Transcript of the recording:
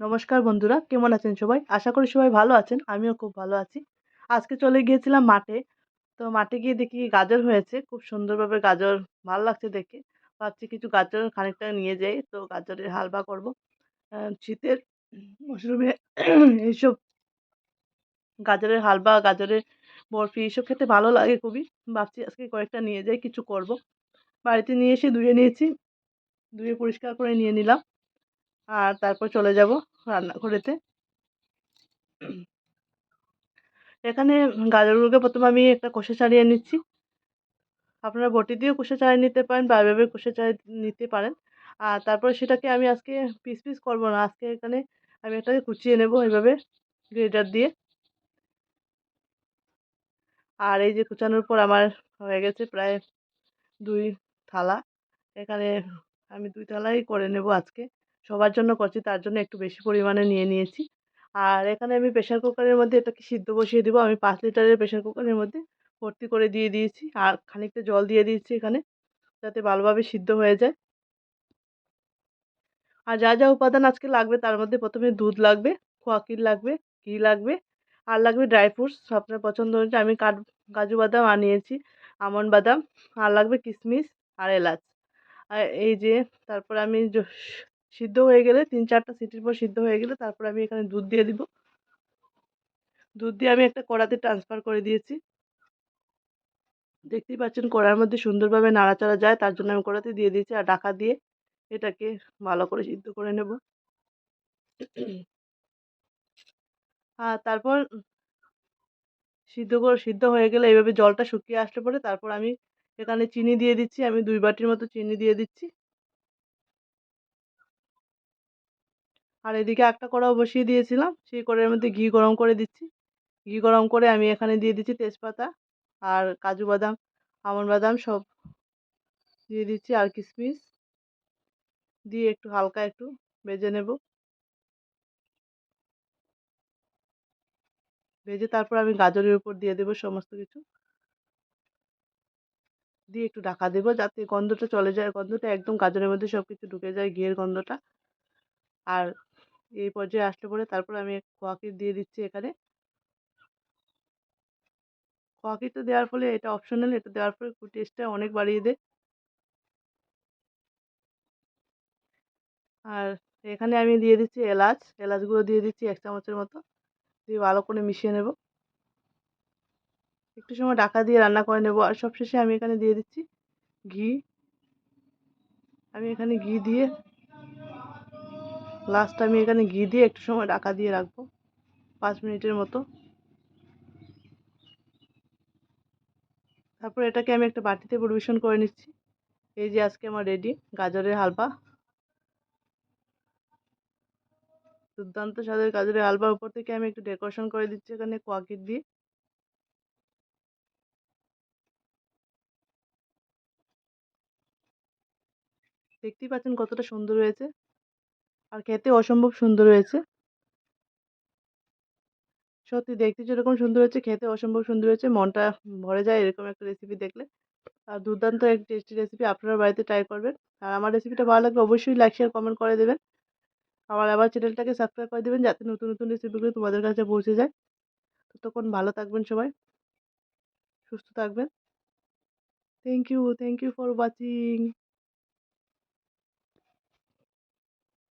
নমস্কার বন্ধুরা, কেমন আছেন সবাই? আশা করি সবাই ভালো আছেন, আমিও খুব ভালো আছি। আজকে চলে গিয়েছিলাম মাঠে, তো মাঠে গিয়ে দেখি গাজর হয়েছে, খুব সুন্দরভাবে গাজর ভালো লাগছে দেখে। ভাবছি কিছু গাজর খানিকটা নিয়ে যাই, তো গাজরের হালবা করব। শীতের মশরুমে এইসব গাজরের হালবা গাজরের বরফি এসব খেতে ভালো লাগে খুবই। ভাবছি আজকে কয়েকটা নিয়ে যাই, কিছু করব। বাড়িতে নিয়ে এসে ধুয়ে নিয়েছি, ধুয়ে পরিষ্কার করে নিয়ে নিলাম। আর তারপর চলে যাব রান্নাঘরেতে। এখানে গাজরগুলোকে প্রথমে আমি একটা কষে ছাড়িয়ে নিচ্ছি। আপনারা বটি দিয়েও কষে ছাড়িয়ে নিতে পারেন বা এভাবে কষে ছাড়িয়ে নিতে পারেন। আর তারপরে সেটাকে আমি আজকে পিস পিস করব না, আজকে এখানে আমি এটাকে কুচিয়ে নেব এভাবে গ্রেটার দিয়ে। আর এই যে কুচানোর পর আমার হয়ে গেছে প্রায় দুই থালা। এখানে আমি দুই থালাই করে নেব আজকে। সবার জন্য করছি, তার জন্য একটু বেশি পরিমাণে নিয়ে নিয়েছি। আর এখানে আমি প্রেশার কুকারের মধ্যে এটাকে সিদ্ধ বসিয়ে দেবো। আমি পাঁচ লিটারের প্রেশার কুকারের মধ্যে ভর্তি করে দিয়ে দিয়েছি। আর খানিকটা জল দিয়ে দিয়েছি এখানে, যাতে ভালোভাবে সিদ্ধ হয়ে যায়। আর যা যা উপাদান আজকে লাগবে, তার মধ্যে প্রথমে দুধ লাগবে খোয়াকির লাগবে, ঘি লাগবে, আর লাগবে ড্রাই ফ্রুটস আপনার পছন্দ অনুযায়ী আমি কাঠ, কাজু বাদাম আনিয়েছি আমন্ড বাদাম, আর লাগবে কিশমিশ আর এলাচ। আর এই যে, তারপর আমি সিদ্ধ হয়ে গেলে তিন চারটা সিটির পর সিদ্ধ হয়ে গেলে তারপর আমি এখানে দুধ দিয়ে দিব। দুধ দিয়ে আমি একটা কড়াতে ট্রান্সফার করে দিয়েছি। দেখতেই পাচ্ছেন কড়ার মধ্যে সুন্দরভাবে নাড়াচাড়া যায়, তার জন্য আমি কড়াতে দিয়ে দিয়েছি আর ঢাকা দিয়ে এটাকে ভালো করে সিদ্ধ করে নেব। আর তারপর সিদ্ধ করে, সিদ্ধ হয়ে গেলে এইভাবে জলটা শুকিয়ে আসলে পরে তারপর আমি এখানে চিনি দিয়ে দিচ্ছি, আমি দুই বাটির মতো চিনি দিয়ে দিচ্ছি। আর এদিকে একটা কড়াও বসিয়ে দিয়েছিলাম। সেই কড়াইয়ের মধ্যে ঘি গরম করে দিচ্ছি। ঘি গরম করে আমি এখানে দিয়ে দিচ্ছি তেজপাতা আর কাজু বাদাম আমন্ড বাদাম সব দিয়ে দিচ্ছি আর কিশমিশ দিয়ে একটু হালকা একটু ভেজে নেব। ভেজে তারপর আমি গাজরের উপর দিয়ে দেবো সমস্ত কিছু। দিয়ে একটু ঢাকা দেবো যাতে গন্ধটা চলে যায়। গন্ধটা একদম গাজরের মধ্যে সব কিছু ঢুকে যায়, ঘিয়ের গন্ধটা। আর এই পর্যায়ে আসলে পরে তারপর আমি খোয়াকির দিয়ে দিচ্ছি এখানে। খোয়াকিটা দেওয়ার ফলে এটা অপশনাল এটা দেওয়ার ফলে টেস্টটা অনেক বাড়িয়ে দেয়। আর এখানে আমি দিয়ে দিচ্ছি এলাচ, এলাচগুলো দিয়ে দিচ্ছি এক চামচের মতো। দিয়ে ভালো করে মিশিয়ে নেব। একটু সময় ঢাকা দিয়ে রান্না করে নেব। আর সবশেষে আমি এখানে দিয়ে দিচ্ছি ঘি। আমি এখানে ঘি দিয়ে লাস্ট আমি এখানে ঘি দিয়ে একটু সময় ঢাকা দিয়ে রাখব, পাঁচ মিনিটের মতো। তারপর এটাকে আমি একটা বাটিতে পরিবেশন করে নিচ্ছি। এই যে আজকে আমার রেডি, গাজরের হালবা। দুর্দান্ত স্বাদের গাজরের হালবার উপর থেকে আমি একটু ডেকোরেশন করে দিচ্ছি এখানে কোয়াকিট দিয়ে। দেখতেই পাচ্ছেন কতটা সুন্দর হয়েছে। আর খেতে অসম্ভব সুন্দর হয়েছে। সত্যি দেখতে যেরকম সুন্দর হয়েছে, খেতে অসম্ভব সুন্দর হয়েছে, মনটা ভরে যায় এরকম একটা রেসিপি দেখলে। আর দুর্দান্ত এক টেস্টি রেসিপি আপনারা বাড়িতে ট্রাই করবেন। আর আমার রেসিপিটা ভালো লাগলে অবশ্যই লাইক শেয়ার কমেন্ট করে দেবেন। আমার আবার চ্যানেলটাকে সাবস্ক্রাইব করে দেবেন যাতে নতুন নতুন রেসিপিগুলো তোমাদের কাছে পৌঁছে যায়। ততক্ষণ ভালো থাকবেন সবাই। সুস্থ থাকবেন। Thank you thank you for watching